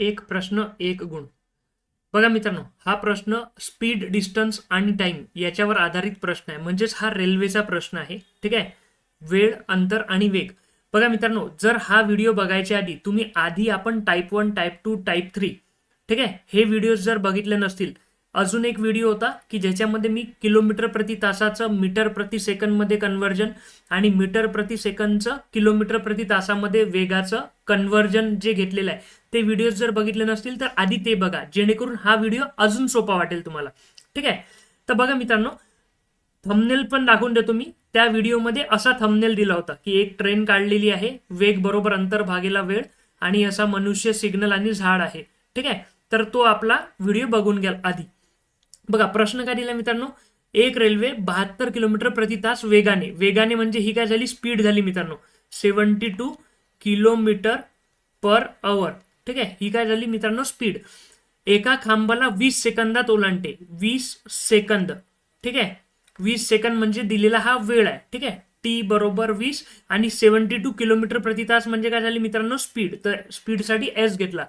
एक प्रश्न एक गुण. बघा मित्रांनो हा प्रश्न स्पीड डिस्टन्स आणि टाइम याच्यावर आधारित प्रश्न आहे. म्हणजेच हा रेल्वेचा प्रश्न आहे. ठीक आहे? वेळ अंतर आणि वेग. बघा मित्रांनो जर हा व्हिडिओ बघायच्या आधी तुम्ही आधी आपण type one type two type three ठीक आहे? हे व्हिडिओज जर बघितले नसतील अजून एक व्हिडिओ होता की ज्याच्यामध्ये मी किलोमीटर प्रति तासाचं मीटर प्रति सेकंदमध्ये कन्व्हर्जन आणि मीटर प्रति सेकंदचं किलोमीटर प्रति तासामध्ये वेगाचं कन्व्हर्जन जे घेतलेलं आहे ते व्हिडिओज जर बघितले नसतील तर आधी ते बघा जेणेकरून हा व्हिडिओ अजून सोपा वाटेल तुम्हाला. ठीक आहे? तर बघा मित्रांनो थंबनेल पण दाखवून देतो मी. त्या व्हिडिओमध्ये असा थंबनेल दिला होता की एक ट्रेन काढलेली आहे वेग बरोबर अंतर भागेला वेळ आणि असा मनुष्य सिग्नल आणि झाड आहे. ठीक आहे? तर तो आपला व्हिडिओ बघून घ्याल आधी. बघा प्रश्न काय दिला मित्रांनो? एक रेल्वे बहात्तर किलोमीटर प्रति तास वेगाने. वेगाने म्हणजे ही काय झाली? स्पीड झाली मित्रांनो. Seventy two kilometre per hour ठीक आहे? ही काय झाली मित्रांनो? स्पीड. एका खांबाला वीस सेकंदात ओलांडते. वीस सेकंद. ठीक आहे? वीस सेकंद म्हणजे दिलेला हा वेळ आहे. ठीक आहे? टी बरोबर वीस आणि सेवन्टी टू किलोमीटर प्रति तास म्हणजे काय झाली मित्रांनो? स्पीड. तर स्पीडसाठी एस घेतला.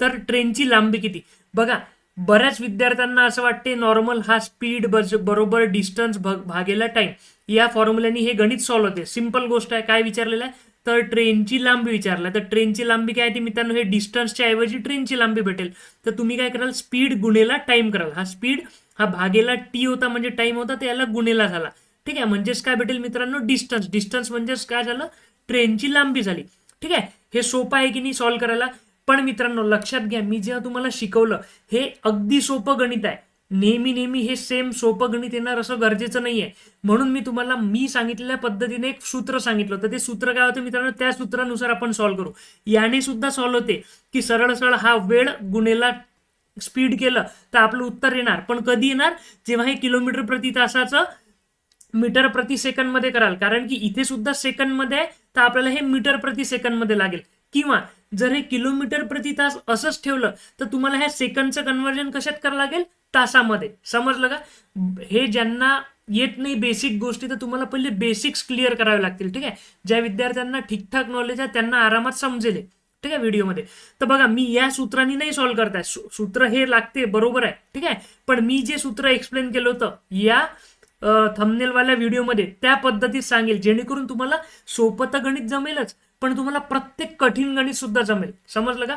तर ट्रेनची लांबी किती? बघा बऱ्याच विद्यार्थ्यांना असं वाटते नॉर्मल हा स्पीड बरोबर डिस्टन्स भागेला टाइम या फॉर्म्युल्याने हे गणित सॉल्व्ह होते. सिंपल गोष्ट आहे. काय विचारलेलं आहे? तर ट्रेनची लांबी विचारला. तर ट्रेनची लांबी काय ती मित्रांनो? हे डिस्टन्सच्या ऐवजी ट्रेनची लांबी भेटेल. तर तुम्ही काय कराल? स्पीड गुणेला टाइम कराल. हा स्पीड हा भागेला टी होता म्हणजे टाइम होता तर याला गुणेला झाला. ठीक आहे? म्हणजेच काय भेटेल मित्रांनो? डिस्टन्स डिस्टन्स म्हणजेच काय झालं? ट्रेनची लांबी झाली. ठीक आहे? हे सोपं आहे की नाही सॉल्व्ह करायला? पण मित्रांनो लक्षात घ्या. मी जेव्हा तुम्हाला शिकवलं हे अगदी सोपं गणित आहे. नेहमी नेहमी हे सेम सोपं गणित येणार असं गरजेचं नाही आहे म्हणून मी तुम्हाला मी सांगितलेल्या पद्धतीने एक सूत्र सांगितलं होतं. ते सूत्र काय होतं मित्रांनो? त्या सूत्रानुसार आपण सॉल्व्ह करू. याने सुद्धा सॉल्व्ह होते की सरळ सरळ हा वेळ गुणेला स्पीड केलं तर आपलं उत्तर येणार. पण कधी येणार? जेव्हा हे किलोमीटर प्रति तासाचं मीटर प्रति सेकंदमध्ये कराल. कारण की इथे सुद्धा सेकंदमध्ये आहे तर आपल्याला हे मीटर प्रति सेकंदमध्ये लागेल. किंवा जर हे किलोमीटर प्रति तास असंच ठेवलं तर तुम्हाला ह्या सेकंदचं कन्वर्जन कशात करावं लागेल? तासामध्ये. समजलं का? हे ज्यांना येत नाही बेसिक गोष्टी तर तुम्हाला पहिले बेसिक्स क्लिअर करावे लागतील ठीक आहे? ज्या विद्यार्थ्यांना ठीकठाक नॉलेज आहे त्यांना आरामात समजेल ठीक आहे व्हिडिओमध्ये तर बघा मी या सूत्रांनी नाही सॉल्व्ह करताय. सूत्र हे लागते बरोबर आहे ठीक आहे? पण मी जे सूत्र एक्सप्लेन केलं होतं या थमनेलवाल्या व्हिडिओमध्ये त्या पद्धतीत सांगेल जेणेकरून तुम्हाला सोपं तर गणित जमेलच पण तुम्हाला प्रत्येक कठीण गणित सुद्धा जमेल. समजलं का?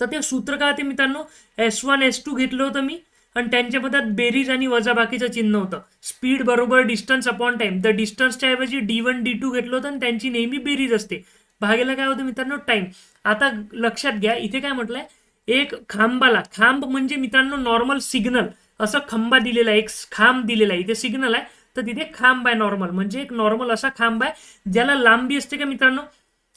तर ते सूत्र काय ते मित्रांनो? एस वन एस टू घेतलं होतं मी. आणि त्यांच्या मतात बेरीज आणि वजाबाकीचं चिन्ह होतं. स्पीड बरोबर डिस्टन्स अपॉन टाइम तर डिस्टन्सच्या ऐवजी डी वन डी टू घेतलं होतं आणि त्यांची नेहमी बेरीज असते. भागेला काय होतं मित्रांनो? टाइम आता लक्षात घ्या इथे काय म्हटलंय? एक खांबाला खांब म्हणजे मित्रांनो नॉर्मल सिग्नल असं खांबा दिलेला आहे एक खांब दिलेला आहे. इथे सिग्नल आहे तर तिथे खांब आहे नॉर्मल म्हणजे एक नॉर्मल असा खांब आहे ज्याला लांबी असते का मित्रांनो?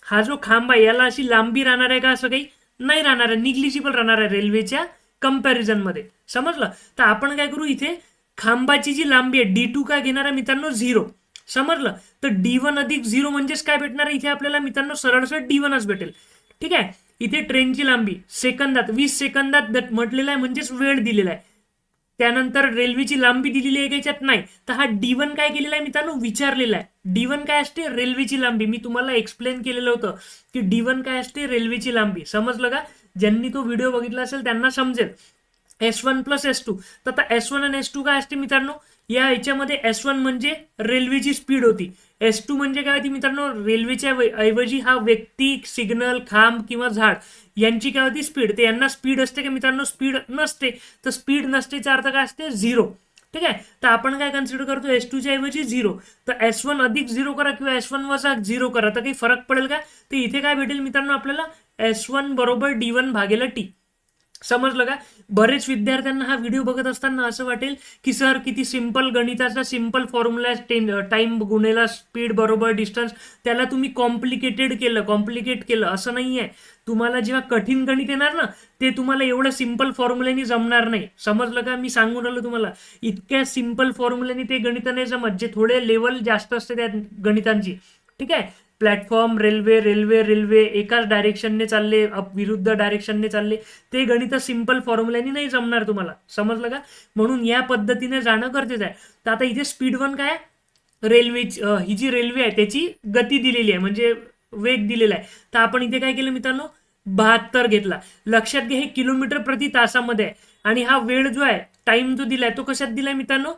हा जो खांब आहे याला अशी लांबी राहणार आहे का असं काही? नाही राहणार आहे. निग्लिजिबल राहणार आहे रेल्वेच्या मध्ये. समजलं? तर आपण काय करू इथे? खांबाची जी लांबी आहे डी टू काय घेणार आहे मित्रांनो झिरो. समजलं? तर डी वन अधिक झिरो म्हणजेच काय भेटणार आहे? इथे आपल्याला मित्रांनो सरळ सरळ डी वनच भेटेल. ठीक आहे? इथे ट्रेनची लांबी सेकंदात वीस सेकंदात म्हटलेला आहे म्हणजेच वेळ दिलेला आहे. त्यानंतर रेल्वेची लांबी दिलेली आहे याच्यात नाही? तर हा डी वन काय केलेला आहे मित्रांनो? विचारलेला आहे. डी वन काय असते? रेल्वेची लांबी. मी तुम्हाला एक्सप्लेन केलेलं होतं की डी वन काय असते? रेल्वेची लांबी. समजलं का? ज्यांनी तो व्हिडिओ बघितला असेल त्यांना समजेल. S one plus S two तर आता एस वन आणि एस टू काय असते मित्रांनो? या ह्याच्यामध्ये एस वन म्हणजे रेल्वेची स्पीड होती. एस टू म्हणजे काय होती मित्रांनो? रेल्वेच्या ऐवजी हा व्यक्ती सिग्नल खांब किंवा झाड यांची काय होती? स्पीड तर यांना स्पीड असते का मित्रांनो? स्पीड नसते. तर स्पीड नसतेचा अर्थ काय असते? झिरो ठीक आहे? तर आपण काय कन्सिडर करतो? एस टूच्या ऐवजी झिरो तर एस वन अधिक झिरो करा किंवा एस वन वजा झिरो करा. तर काही फरक पडेल का? तर इथे काय भेटेल मित्रांनो आपल्याला? एस वन बरोबर डी वन भागेला टी समजलं का? बरेच विद्यार्थ्यांना हा व्हिडिओ बघत असताना असं वाटेल की सर किती सिंपल गणिताचा सिंपल फॉर्म्युला टाइम गुणेला स्पीड बरोबर डिस्टन्स त्याला तुम्ही कॉम्प्लिकेटेड केलं कॉम्प्लिकेट केलं. असं नाही आहे तुम्हाला जेव्हा कठीण गणित येणार ना ते तुम्हाला एवढं सिंपल फॉर्म्युल्याने जमणार नाही. समजलं का? मी सांगून राहिलो तुम्हाला. इतक्या सिंपल फॉर्म्युल्याने ते गणित नाही जमत. जे थोडे लेवल जास्त असते त्या गणितांची. ठीक आहे? प्लॅटफॉर्म रेल्वे रेल्वे रेल्वे एकाच डायरेक्शनने चालले विरुद्ध डायरेक्शनने चालले. ते गणित सिंपल फॉर्म्युल्याने नाही जमणार तुम्हाला. समजलं का? म्हणून या पद्धतीने जाणं गरजेचं आहे. तर आता इथे स्पीड वन काय रेल्वे ही जी रेल्वे आहे त्याची गती दिलेली आहे म्हणजे वेग दिलेला आहे. तर आपण इथे काय केलं मित्रांनो? बहात्तर घेतला. लक्षात घ्या हे किलोमीटर प्रति तासामध्ये आहे. आणि हा वेळ जो आहे टाइम जो दिलाय तो कशात दिलाय मित्रांनो?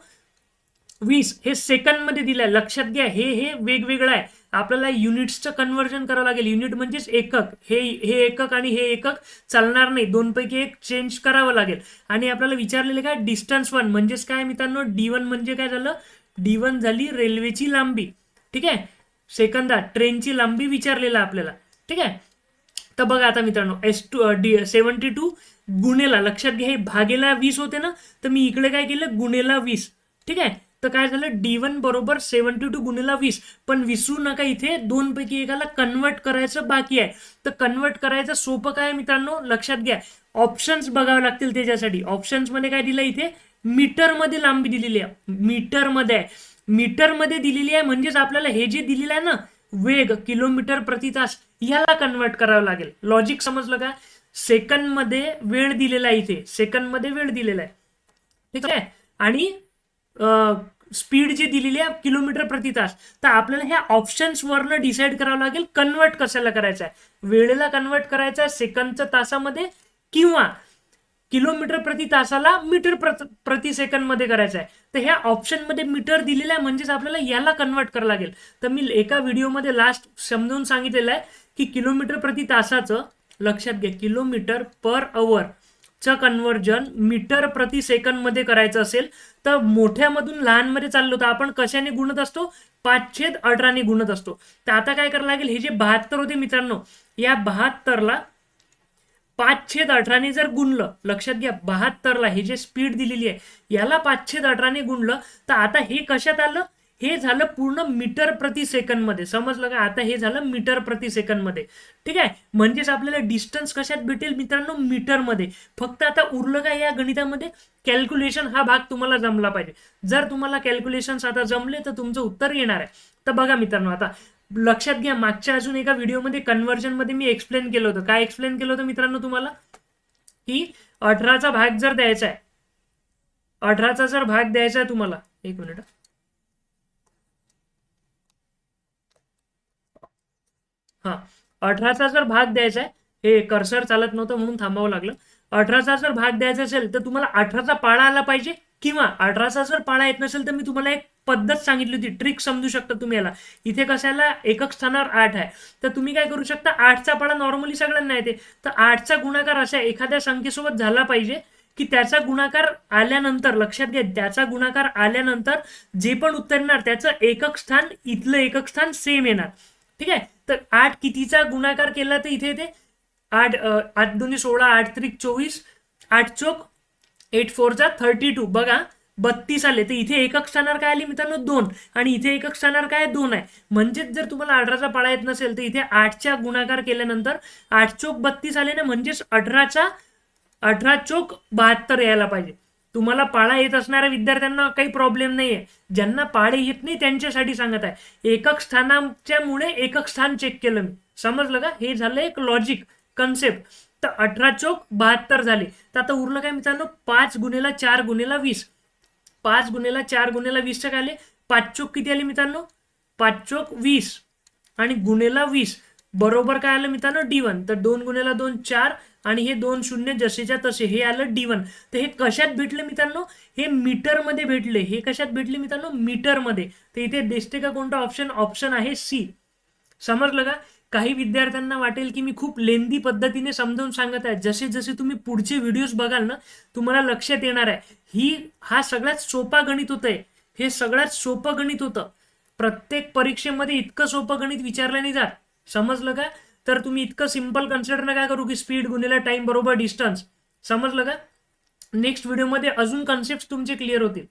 वीस हे सेकंदमध्ये दिलंय. लक्षात घ्या हे हे वेगवेगळं आहे. आपल्याला युनिट्सचं कन्व्हर्जन करावं लागेल. युनिट म्हणजेच एकक. हे हे एकक आणि हे एकक चालणार नाही. दोनपैकी एक चेंज करावं लागेल. आणि आपल्याला विचारलेलं काय? डिस्टन्स वन म्हणजेच काय मित्रांनो? डी वन म्हणजे काय झालं? डी वन झाली रेल्वेची लांबी. ठीक आहे? सेकंदा ट्रेनची लांबी विचारलेला आपल्याला. ठीक आहे? तर बघा आता मित्रांनो S two D seventy two गुणेला. लक्षात घ्या हे भागेला वीस होते ना? तर मी इकडे काय केलं? गुणेला वीस. ठीक आहे? तर काय झालं? डी वन बरोबर सेवन्टी टू गुणेला वीस. पण विसरू नका इथे. दोन पैकी एकाला कन्वर्ट करायचं बाकी आहे. तर कन्वर्ट करायचं सोपं काय मित्रांनो? लक्षात घ्या. ऑप्शन्स बघावे लागतील त्याच्यासाठी. ऑप्शन्समध्ये काय दिलं इथे? मीटरमध्ये लांबी दिलेली आहे. मीटरमध्ये आहे. मीटरमध्ये दिलेली आहे म्हणजेच आपल्याला हे जे दिलेलं आहे ना वेग किलोमीटर प्रति तास याला कन्वर्ट करावं लागेल. लॉजिक समजलं का? सेकंडमध्ये वेळ दिलेला आहे इथे. सेकंडमध्ये वेळ दिलेला आहे. ठीक आहे? आणि स्पीड जी दिलेली आहे किलोमीटर प्रति तास. तर आपल्याला ह्या ऑप्शन्सवरनं डिसाईड करावं लागेल कन्वर्ट कशाला करायचं आहे? वेळेला कन्वर्ट करायचं आहे सेकंदच्या तासामध्ये किंवा किलोमीटर प्रति तासाला मीटर प्रति सेकंदमध्ये करायचं आहे. तर ह्या ऑप्शनमध्ये मीटर दिलेलं आहे म्हणजेच आपल्याला याला कन्वर्ट करावं लागेल. तर मी एका व्हिडिओमध्ये लास्ट समजून सांगितलेलं आहे की किलोमीटर प्रति तासाचं लक्षात घ्या किलोमीटर पर अवर चं कन्वर्जन मीटर प्रति सेकंडमध्ये करायचं असेल तर मोठ्यामधून लहानमध्ये चाललो तर आपण कशाने गुणत असतो? पाचशेद अठराने गुणत असतो. तर आता काय करायला लागेल? हे जे बहात्तर होते मित्रांनो या बहात्तरला पाचशेद अठराने जर गुणलं लक्षात घ्या बहात्तरला हे जे स्पीड दिलेली आहे याला पाचशेद अठराने गुणलं तर आता हे कशात आलं? हे झालं पूर्ण मीटर प्रति सेकंदमध्ये समजलं का? आता हे झालं मीटर प्रति सेकंदमध्ये ठीक आहे? म्हणजेच आपल्याला डिस्टन्स कशात भेटेल मित्रांनो? मीटरमध्ये. फक्त आता उरलं काय या गणितामध्ये? कॅल्क्युलेशन हा भाग तुम्हाला जमला पाहिजे. जर तुम्हाला कॅल्क्युलेशन आता जमले तर तुमचं उत्तर येणार आहे. तर बघा मित्रांनो आता लक्षात घ्या मागच्या अजून एका व्हिडिओमध्ये कन्व्हर्जनमध्ये मी एक्सप्लेन केलं होतं. काय एक्सप्लेन केलं होतं मित्रांनो तुम्हाला? की अठराचा भाग जर द्यायचा आहे अठराचा जर भाग द्यायचा आहे तुम्हाला एक मिनिट हां. अठराचा जर भाग द्यायचा आहे हे कर्सर चालत नव्हतं म्हणून थांबावं लागलं. अठराचा जर भाग द्यायचा असेल तर तुम्हाला अठराचा पाळा आला पाहिजे किंवा अठराचा जर पाळा येत नसेल तर मी तुम्हाला एक पद्धत सांगितली होती ट्रिक समजू शकता तुम्ही याला. इथे कशाला? एकक स्थानावर आठ आहे. तर तुम्ही काय करू शकता आठचा पाळा नॉर्मली सगळ्यांना येते. तर आठचा गुणाकार असा एखाद्या संख्येसोबत झाला पाहिजे की त्याचा गुणाकार आल्यानंतर लक्षात घ्या त्याचा गुणाकार आल्यानंतर जे पण उत्तर येणार त्याचं एकक स्थान इथलं एकक स्थान सेम येणार. ठीक आहे? तर आठ कितीचा गुणाकार केला तर इथे येते? आठ आठ दोन्ही सोळा आठ त्रिक चोवीस आठ चोक एट फोरचा थर्टी टू बघा बत्तीस आले. तर इथे एकक स्थानावर काय आली मित्रांनो? दोन. आणि इथे एकक स्थानावर काय? दोन आहे. म्हणजेच जर तुम्हाला अठराचा पाळा येत नसेल तर इथे आठच्या गुणाकार केल्यानंतर आठ चोक बत्तीस आले ना म्हणजेच अठराचा अठरा चोक बहात्तर यायला पाहिजे. तुम्हाला पाळा येत असणाऱ्या विद्यार्थ्यांना काही प्रॉब्लेम नाहीये. ज्यांना पाळे येत नाही त्यांच्यासाठी सांगत आहे. एकक स्थानाच्यामुळे एकक स्थान चेक केलं मी. समजलं का? हे झालं एक लॉजिक कन्सेप्ट तर अठरा चौक बहात्तर झाले. तर आता उरलं काय मित्रांनो? पाच गुन्हेला चार गुन्हेला वीस. पाच गुन्हेला चार गुन्हेला वीसच्या काय आले? पाच चोक किती आले मित्रांनो? पाच चोक वीस. आणि गुन्हेला वीस. बरोबर काय आलं मित्रांनो? डी वन तर दोन गुन्हेला दोन चार. आणि हे दोन शून्य जसेच्या तसे हे आलं डी वन तर हे कशात भेटले मित्रांनो? हे मीटरमध्ये भेटले. हे कशात भेटले मित्रांनो? मीटरमध्ये. तर इथे दिसते का कोणता ऑप्शन ऑप्शन आहे सी समजलं का? काही विद्यार्थ्यांना वाटेल की मी खूप लेंदी पद्धतीने समजावून सांगत आहे. जसे जसे तुम्ही पुढचे व्हिडिओज बघाल ना तुम्हाला लक्षात येणार आहे. ही हा सगळ्यात सोपा गणित होतंय. हे सगळ्यात सोपं गणित होतं. प्रत्येक परीक्षेमध्ये इतकं सोपं गणित विचारलं नाही जात. समजलं का? तर तुम्ही इतकं सिंपल कन्सिडर नका करू की स्पीड गुन्हेला टाइम बरोबर डिस्टन्स समजलं का? नेक्स्ट व्हिडिओमध्ये अजून कन्सेप्ट तुमचे क्लिअर होतील.